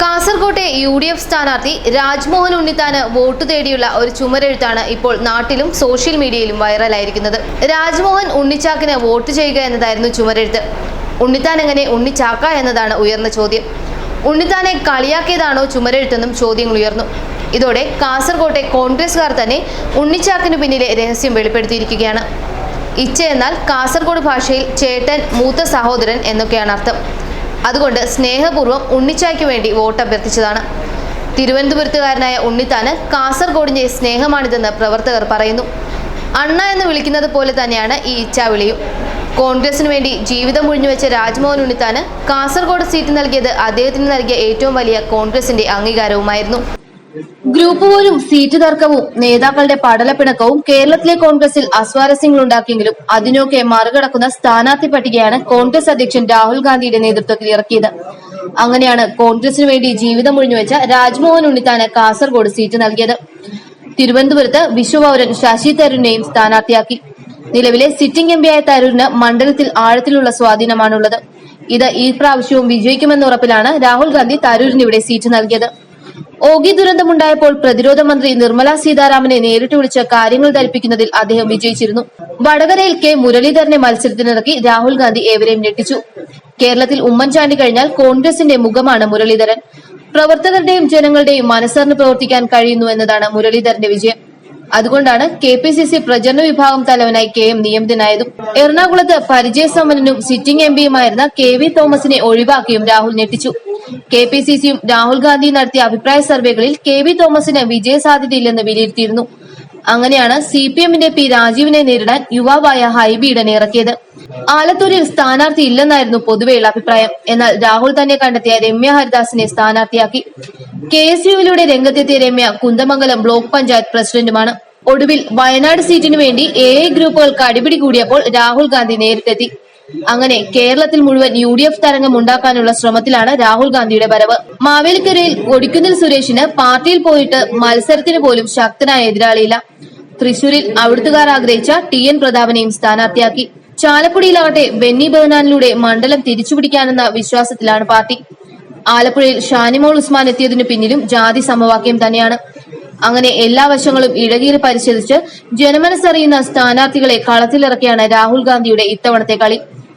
കാസർകോട്ടെ U D F സ്ഥാനാർത്ഥി Rajmohan Unnithan vote തേടിയുള്ള ഒരു ചുമരെഴുത്താണ് ഇപ്പോൾ നാട്ടിലും സോഷ്യൽ മീഡിയയിലും വൈറലായിരിക്കുന്നത്. രാജ്മോഹൻ ഉണ്ണിച്ചാക്കിന് വോട്ട് ചെയ്യുക എന്നതായിരുന്നു ചുമരെഴുത്ത്. ഉണ്ണിത്താൻ എങ്ങനെ ഉണ്ണിച്ചാക്ക എന്നതാണ് ഉയർന്ന ചോദ്യം. ഉണ്ണിത്താനെ കളിയാക്കിയതാണോ ചുമരെഴുത്തെന്നും ചോദ്യങ്ങൾ ഉയർന്നു. ഇതോടെ കാസർകോട്ടെ കോൺഗ്രസുകാർ തന്നെ ഉണ്ണിച്ചാക്കിനു പിന്നിലെ രഹസ്യം വെളിപ്പെടുത്തിയിരിക്കുകയാണ്. ഇച്ച എന്നാൽ കാസർഗോഡ് ഭാഷയിൽ ചേട്ടൻ മൂത്ത സഹോദരൻ എന്നൊക്കെയാണ് അർത്ഥം. അതുകൊണ്ട് സ്നേഹപൂർവം ഉണ്ണിച്ചായ്ക്ക് വേണ്ടി വോട്ട് അഭ്യർത്ഥിച്ചതാണ്. തിരുവനന്തപുരത്തുകാരനായ ഉണ്ണിത്താന് കാസർഗോഡിന്റെ സ്നേഹമാണിതെന്ന് പ്രവർത്തകർ പറയുന്നു. അണ്ണ എന്ന് വിളിക്കുന്നത് പോലെ തന്നെയാണ് ഈ ഇച്ഛാവിളിയും കോൺഗ്രസിന് വേണ്ടി ജീവിതം ഒഴിഞ്ഞുവെച്ച രാജ്മോഹൻ ഉണ്ണിത്താന് കാസർഗോഡ് സീറ്റ് നൽകിയത് അദ്ദേഹത്തിന് നൽകിയ ഏറ്റവും വലിയ കോൺഗ്രസിന്റെ അംഗീകാരവുമായിരുന്നു. ഗ്രൂപ്പ് പോലും സീറ്റ് തർക്കവും നേതാക്കളുടെ പടലപ്പിണക്കവും കേരളത്തിലെ കോൺഗ്രസിൽ അസ്വാരസ്യങ്ങളുണ്ടാക്കിയെങ്കിലും അതിനൊക്കെ മറികടക്കുന്ന സ്ഥാനാർത്ഥി പട്ടികയാണ് കോൺഗ്രസ് അധ്യക്ഷൻ രാഹുൽ ഗാന്ധിയുടെ നേതൃത്വത്തിൽ ഇറക്കിയത്. അങ്ങനെയാണ് കോൺഗ്രസിനു വേണ്ടി ജീവിതം ഒഴിഞ്ഞുവെച്ച രാജ്മോഹൻ ഉണ്ണിത്താന് കാസർഗോഡ് സീറ്റ് നൽകിയത്. തിരുവനന്തപുരത്ത് വിശ്വപൗരൻ ശശി തരൂരിനെയും സ്ഥാനാർത്ഥിയാക്കി. നിലവിലെ സിറ്റിംഗ് എം പിയായ തരൂരിന് മണ്ഡലത്തിൽ ആഴത്തിലുള്ള സ്വാധീനമാണുള്ളത്. ഇത് ഈ പ്രാവശ്യവും വിജയിക്കുമെന്ന ഉറപ്പിലാണ് രാഹുൽ ഗാന്ധി തരൂരിന് ഇവിടെ സീറ്റ് നൽകിയത്. ഓഗി ദുരന്തമുണ്ടായപ്പോൾ പ്രതിരോധ മന്ത്രി നിർമ്മല സീതാരാമനെ നേരിട്ട് വിളിച്ച് കാര്യങ്ങൾ ധരിപ്പിക്കുന്നതിൽ അദ്ദേഹം വിജയിച്ചിരുന്നു. വടകരയിൽ കെ മുരളീധരനെ മത്സരത്തിനിറക്കി രാഹുൽ ഗാന്ധി ഏവരെയും ഞെട്ടിച്ചു. കേരളത്തിൽ ഉമ്മൻചാണ്ടി കഴിഞ്ഞാൽ കോൺഗ്രസിന്റെ മുഖമാണ് മുരളീധരൻ. പ്രവർത്തകരുടെയും ജനങ്ങളുടെയും മനസ്സറിഞ്ഞ് പ്രവർത്തിക്കാൻ കഴിയുന്നു എന്നതാണ് മുരളീധരന്റെ വിജയം. അതുകൊണ്ടാണ് കെ പി സി സി പ്രചരണ വിഭാഗം തലവനായി കെ എം നിയമിതനായതും എറണാകുളത്ത് പരിചയസമ്പന്നനും സിറ്റിംഗ് എം പിയുമായിരുന്ന കെ വി തോമസിനെ ഒഴിവാക്കിയും രാഹുൽ ഞെട്ടിച്ചു. കെ പി സി സിയും രാഹുൽ ഗാന്ധിയും നടത്തിയ അഭിപ്രായ സർവേകളിൽ കെ വി തോമസിന് വിജയസാധ്യതയില്ലെന്ന് വിലയിരുത്തിയിരുന്നു. അങ്ങനെയാണ് സി പി എമ്മിന്റെ പി രാജീവിനെ നേരിടാൻ യുവാവായ ഹൈബിയുടനെ ഇറക്കിയത്. ആലത്തൂരിൽ സ്ഥാനാർത്ഥി ഇല്ലെന്നായിരുന്നു പൊതുവെയുള്ള അഭിപ്രായം. എന്നാൽ രാഹുൽ തന്നെ കണ്ടെത്തിയ രമ്യ ഹരിദാസിനെ സ്ഥാനാർത്ഥിയാക്കി. കെ എസ് യുവിലൂടെ രംഗത്തെത്തിയ രമ്യ കുന്ദമംഗലം ബ്ലോക്ക് പഞ്ചായത്ത് പ്രസിഡന്റുമാണ്. ഒടുവിൽ വയനാട് സീറ്റിനു വേണ്ടി എ ഗ്രൂപ്പുകൾക്ക് അടിപിടി കൂടിയപ്പോൾ രാഹുൽ ഗാന്ധി നേരിട്ടെത്തി. അങ്ങനെ കേരളത്തിൽ മുഴുവൻ യു ഡി എഫ് തരംഗം ഉണ്ടാക്കാനുള്ള ശ്രമത്തിലാണ് രാഹുൽ ഗാന്ധിയുടെ വരവ്. മാവേലിക്കരയിൽ ഒടിക്കുന്നിൽ സുരേഷിന് പാർട്ടിയിൽ പോയിട്ട് മത്സരത്തിന് പോലും ശക്തനായ എതിരാളിയില്ല. തൃശൂരിൽ അവിടുത്തുകാർ ആഗ്രഹിച്ച ടി എൻ പ്രതാപനെയും സ്ഥാനാർത്ഥിയാക്കി. ചാലക്കുടിയിലാവട്ടെ ബെന്നി ബഹനാനിലൂടെ മണ്ഡലം തിരിച്ചുപിടിക്കാനെന്ന വിശ്വാസത്തിലാണ് പാർട്ടി. ആലപ്പുഴയിൽ ഷാനിമോൾ ഉസ്മാൻ എത്തിയതിനു പിന്നിലും ജാതി സമവാക്യം തന്നെയാണ്. അങ്ങനെ എല്ലാ വശങ്ങളും ഇഴകീറി പരിശോധിച്ച് ജനമനസ്സറിയുന്ന സ്ഥാനാർത്ഥികളെ കളത്തിലിറക്കിയാണ് രാഹുൽ ഗാന്ധിയുടെ ഇത്തവണത്തെ കളി.